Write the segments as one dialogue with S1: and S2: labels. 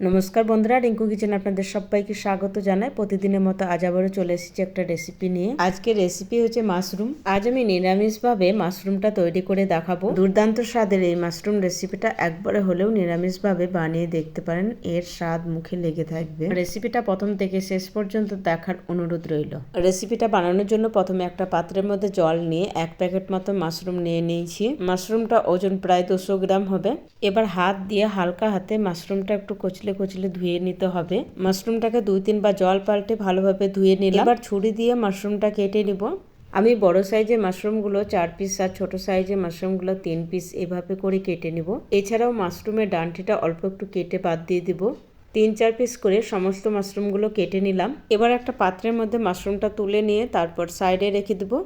S1: নমস্কার বন্ধুরা, রিঙ্কু কিচেন আপনাদের সবাইকে স্বাগত জানাই। প্রতিদিনের মতো আজ আবারও চলে এসেছি একটা রেসিপি নিয়ে। আজকে রেসিপি হচ্ছে মাশরুম আজ আমি নিরামিষভাবে মাশরুমটা তৈরি করে দেখাবো। দুর্দান্ত স্বাদের এই মাশরুম রেসিপিটা একবারে হলেও নিরামিষভাবে বানিয়ে দেখতে পারেন। এর স্বাদ মুখে লেগে থাকবে। রেসিপিটা প্রথম থেকে শেষ পর্যন্ত দেখার অনুরোধ রইল। রেসিপিটা বানানোর জন্য প্রথমে একটা পাত্রের মধ্যে জল নিয়ে এক প্যাকেট মতো মাশরুম নিয়ে নিয়েছি। মাশরুমটা ওজন প্রায় দুশো গ্রাম হবে। এবার হাত দিয়ে হালকা হাতে মাশরুমটা একটু কচলে কচলে ধুয়ে নিতে হবে। মাশরুমটাকে দুই তিনবার জল পাল্টে ভালোভাবে ধুয়ে নিলাম। এবার ছুরি দিয়ে মাশরুমটা কেটে নিব। আমি বড় সাইজের মাশরুমগুলো চার পিস আর ছোট সাইজের মাশরুমগুলো তিন পিস এভাবে করে কেটে নিব। এছাড়াও মাশরুমের ডান্টিটা অল্প একটু কেটে বাদ দিয়ে দিব। তিন চার পিস করে সমস্ত মাশরুমগুলো কেটে নিলাম। এবার একটা পাত্রের মধ্যে মাশরুমটা তুলে নিয়ে তারপর সাইডে রেখে দেবো।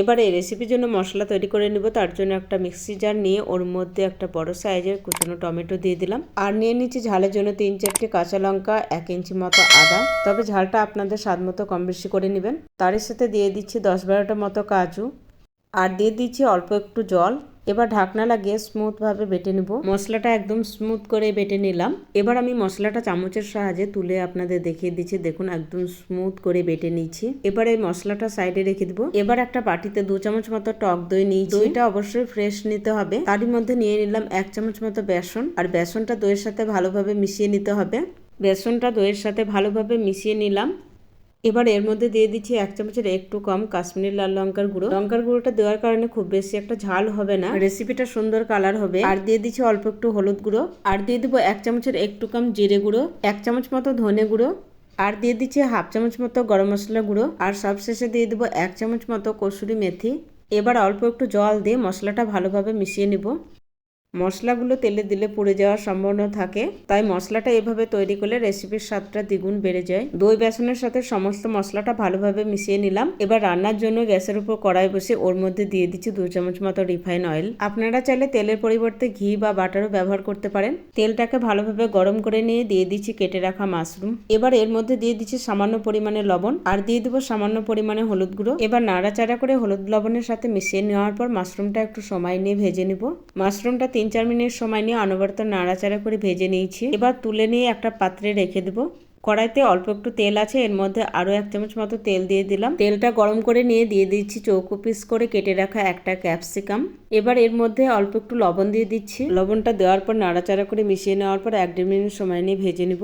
S1: এবার এই রেসিপির জন্য মশলা তৈরি করে নেব। তার জন্য একটা মিক্সি জার নিয়ে ওর মধ্যে একটা বড় সাইজের কুচানো টমেটো দিয়ে দিলাম। আর নিয়ে নিচ্ছি ঝালের জন্য তিন চারটে কাঁচা লঙ্কা, এক ইঞ্চি মতো আদা। তবে ঝালটা আপনাদের স্বাদ মতো কম বেশি করে নেবেন। তার সাথে দিয়ে দিচ্ছি দশ বারোটা মতো কাজু। আর দিয়ে দিচ্ছি অল্প একটু জল। এবার ঢাকনা লাগিয়ে স্মুথভাবে বেটে নেব। মশলাটা একদম স্মুথ করে বেটে নিলাম। এবার আমি মশলাটা চামচের সাহায্যে তুলে আপনাদের দেখিয়ে দিচ্ছি। দেখুন, একদম স্মুথ করে বেটে নিচ্ছি। এবার এই মশলাটা সাইডে রেখে দেবো। এবার একটা বাটিতে দু চামচ মতো টক দই নিয়েছি। দইটা অবশ্যই ফ্রেশ নিতে হবে। তারই মধ্যে নিয়ে নিলাম এক চামচ মতো বেসন। আর বেসনটা দইয়ের সাথে ভালোভাবে মিশিয়ে নিতে হবে। বেসনটা দইয়ের সাথে ভালোভাবে মিশিয়ে নিলাম। এবার এর মধ্যে দিয়ে দিচ্ছি এক চামচের একটু কম কাশ্মীরি লাল লঙ্কার গুঁড়ো। লঙ্কার গুঁড়োটা দেওয়ার কারণে খুব বেশি একটা ঝাল হবে না। রেসিপিটা সুন্দর কালার হবে। আর দিয়ে দিচ্ছি অল্প একটু হলুদ গুঁড়ো। আর দিয়ে দেবো এক চামচের একটু কম জিরে গুঁড়ো, এক চামচ মতো ধনে গুঁড়ো, আর দিয়ে দিচ্ছি হাফ চামচ মতো গরম মশলা গুঁড়ো, আর সবশেষে দিয়ে দেবো এক চামচ মতো কসুরি মেথি। এবার অল্প একটু জল দিয়ে মশলাটা ভালোভাবে মিশিয়ে নিব। মশলাগুলো তেলে দিলে পুড়ে যাওয়ার সম্ভাবনা থাকে। তাই মশলাটা এভাবে তৈরি করলে রেসিপির স্বাদটা দ্বিগুণ বেড়ে যায়। দই বেসনের সাথে সমস্ত মশলাটা ভালোভাবে মিশিয়ে নিলাম। এবার রান্নার জন্য গ্যাসের উপর কড়াই বসে ওর মধ্যে দিয়ে দিচ্ছি দু চামচ মতো রিফাইন অয়েল আপনারা চাইলে তেলের পরিবর্তে ঘি বা বাটারও ব্যবহার করতে পারেন। তেলটাকে ভালোভাবে গরম করে নিয়ে দিয়ে দিচ্ছি কেটে রাখা মাশরুম। এবার এর মধ্যে দিয়ে দিচ্ছি সামান্য পরিমাণে লবণ। আর দিয়ে দেবো সামান্য পরিমাণে হলুদ গুঁড়ো। এবার নাড়াচাড়া করে হলুদ লবণের সাথে মিশিয়ে নেওয়ার পর মাশরুমটা একটু সময় নিয়ে ভেজে নিব। মাশরুমটা তিন চার মিনিট সময় নিয়ে অনবরত নাড়াচাড়া করে ভেজে নিয়েছি। এবার তুলে নিয়ে একটা পাত্রে রেখে দেবো। কড়াইতে অল্প একটু তেল আছে, এর মধ্যে আরও এক চামচ মতো তেল দিয়ে দিলাম। তেলটা গরম করে নিয়ে দিয়ে দিচ্ছি চৌকো পিস করে কেটে রাখা একটা ক্যাপসিকাম। এবার এর মধ্যে অল্প একটু লবণ দিয়ে দিচ্ছি। লবণটা দেওয়ার পর নাড়াচাড়া করে মিশিয়ে নেওয়ার পর এক দেড় মিনিট সময় নিয়ে ভেজে নিব।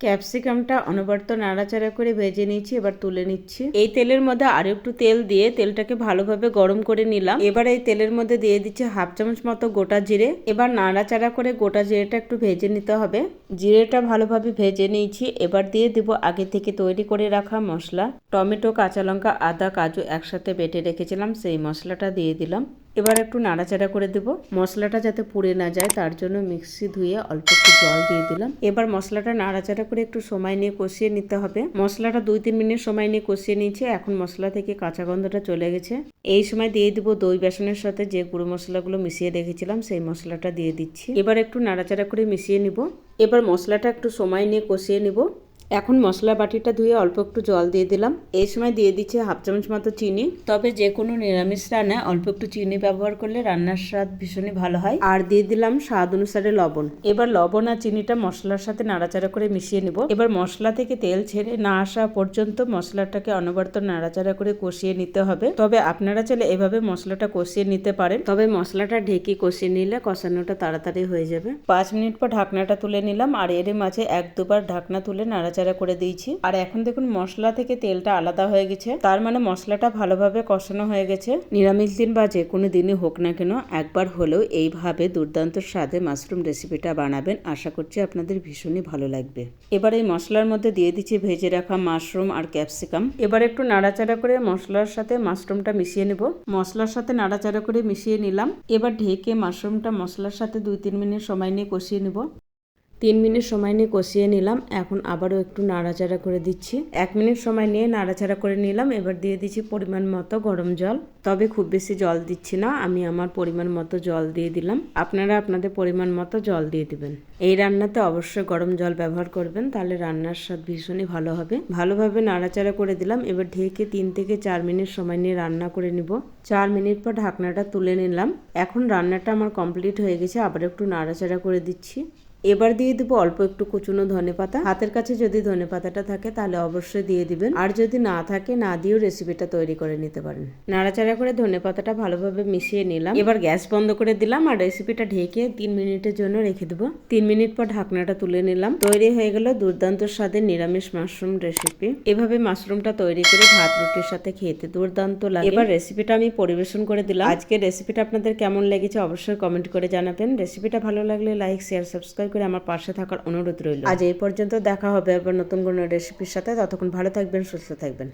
S1: ক্যাপসিকামটা অনবরত নাড়াচাড়া করে ভেজে নিচ্ছি এবার তুলে নিচ্ছি। এই তেলের মধ্যে আরও একটু তেল দিয়ে তেলটাকে ভালোভাবে গরম করে নিলাম। এবার এই তেলের মধ্যে দিয়ে দিচ্ছি হাফ চামচ মতো গোটা জিরে। এবার নাড়াচাড়া করে গোটা জিরেটা একটু ভেজে নিতে হবে। জিরেটা ভালোভাবে ভেজে নিয়েছি। এবার দিয়ে দিব আগে থেকে তৈরি করে রাখা মশলা। টমেটো, কাঁচা লঙ্কা, আদা, কাজু একসাথে বেটে রেখেছিলাম, সেই মশলাটা দিয়ে দিলাম। এবার একটু নাড়াচাড়া করে দেব। মশলাটা যাতে পুড়ে না যায়, তার জন্য মিক্সি ধুয়ে অল্প একটু জল দিয়ে দিলাম। এবার মশলাটা নাড়াচাড়া করে একটু সময় নিয়ে কষিয়ে নিতে হবে। মশলাটা দুই তিন মিনিট সময় নিয়ে কষিয়ে নিয়েছি, এখন মশলা থেকে কাঁচা গন্ধটা চলে গেছে। এই সময় দিয়ে দিব দই বেসনের সাথে যে গুঁড়ো মশলাগুলো মিশিয়ে রেখেছিলাম, সেই মশলাটা দিয়ে দিচ্ছি। এবার একটু নাড়াচাড়া করে মিশিয়ে নিব। এবার মশলাটা একটু সময় নিয়ে কষিয়ে নিব। এখন মশলা বাটিটা ধুয়ে অল্প একটু জল দিয়ে দিলাম। এই সময় দিয়ে দিচ্ছে হাফ চামচ মতো চিনি। তবে যে কোনো নিরামিষ রান্নায় অল্প একটু চিনি ব্যবহার করলে রান্নার স্বাদ ভীষণই ভালো হয়। আর দিয়ে দিলাম স্বাদ অনুসারে লবণ। এবার লবণ আর চিনিটা মশলার সাথে নাড়াচাড়া করে মিশিয়ে নিব। এবার মশলা থেকে তেল ছেড়ে না আসা পর্যন্ত মশলাটাকে অনবরত নাড়াচাড়া করে কষিয়ে নিতে হবে। তবে আপনারা চাইলে এভাবে মশলাটা কষিয়ে নিতে পারেন। তবে মশলাটা ঢেকে কষিয়ে নিলে কষানোটা তাড়াতাড়ি হয়ে যাবে। পাঁচ মিনিট পর ঢাকনাটা তুলে নিলাম। আর এর মাঝে এক দুবার ঢাকনা তুলে নাড়া নাড়াচাড়া করে দিয়েছি। আর এখন দেখুন, মশলা থেকে তেলটা আলাদা হয়ে গেছে। তার মানে মশলাটা ভালোভাবে কষানো হয়ে গেছে। নিরামিষ দিন বা যে কোনো দিনই হোক না কেন, একবার হলেও এইভাবে দুর্দান্ত স্বাদে মাশরুম রেসিপিটা বানাবেন আশা করছি আপনাদের ভীষণই ভালো লাগবে। এবার এই মশলার মধ্যে দিয়ে দিচ্ছি ভেজে রাখা মাশরুম আর ক্যাপসিকাম। এবার একটু নাড়াচাড়া করে মশলার সাথে মাশরুমটা মিশিয়ে নেব। মশলার সাথে নাড়াচাড়া করে মিশিয়ে নিলাম। এবার ঢেকে মাশরুমটা মশলার সাথে দুই তিন মিনিট সময় নিয়ে কষিয়ে নেব। তিন মিনিট সময় নিয়ে কষিয়ে নিলাম। এখন আবারও একটু নাড়াচাড়া করে দিচ্ছি। এক মিনিট সময় নিয়ে নাড়াচাড়া করে নিলাম। এবার দিয়ে দিচ্ছি পরিমাণ মতো গরম জল। তবে খুব বেশি জল দিচ্ছি না। আমি আমার পরিমাণ মতো জল দিয়ে দিলাম। আপনারা আপনাদের পরিমাণ মতো জল দিয়ে দিবেন। এই রান্নাতে অবশ্যই গরম জল ব্যবহার করবেন। তাহলে রান্নার স্বাদ ভীষণই ভালো হবে। ভালোভাবে নাড়াচাড়া করে দিলাম। এবার ঢেকে তিন থেকে চার মিনিট সময় নিয়ে রান্না করে নিব। চার মিনিট পর ঢাকনাটা তুলে নিলাম। এখন রান্নাটা আমার কমপ্লিট হয়ে গেছে। আবার একটু নাড়াচাড়া করে দিচ্ছি। এবার দিয়ে দিব অল্প একটু কুচুনো ধনে পাতা। হাতের কাছে যদি ধনে পাতাটা থাকে তাহলে অবশ্যই দিয়ে দিবেন। আর যদি না থাকে, না দিয়েও রেসিপিটা তৈরি করে নিতে পারেন। নাড়াচাড়া করে ধনে পাতাটা ভালোভাবে মিশিয়ে নিলাম। এবার গ্যাস বন্ধ করে দিলাম আর রেসিপিটা ঢেকে তিন মিনিটের জন্য রেখে দেবো। তিন মিনিট পর ঢাকনাটা তুলে নিলাম। তৈরি হয়ে গেল দুর্দান্ত স্বাদের নিরামিষ মাশরুম রেসিপি এভাবে মাশরুমটা তৈরি করে ভাত, রুটির সাথে খেতে দুর্দান্ত লাগে। এবার রেসিপিটা আমি পরিবেশন করে দিলাম। আজকে রেসিপিটা আপনাদের কেমন লেগেছে অবশ্যই কমেন্ট করে জানাবেন। রেসিপিটা ভালো লাগলে লাইক শেয়ার সাবস্ক্রাইব করে আমার পাশে থাকার অনুরোধ রইল। আজ এই পর্যন্ত দেখা হবে আবার নতুন কোনো রেসিপির সাথে। ততক্ষণ ভালো থাকবেন, সুস্থ থাকবেন।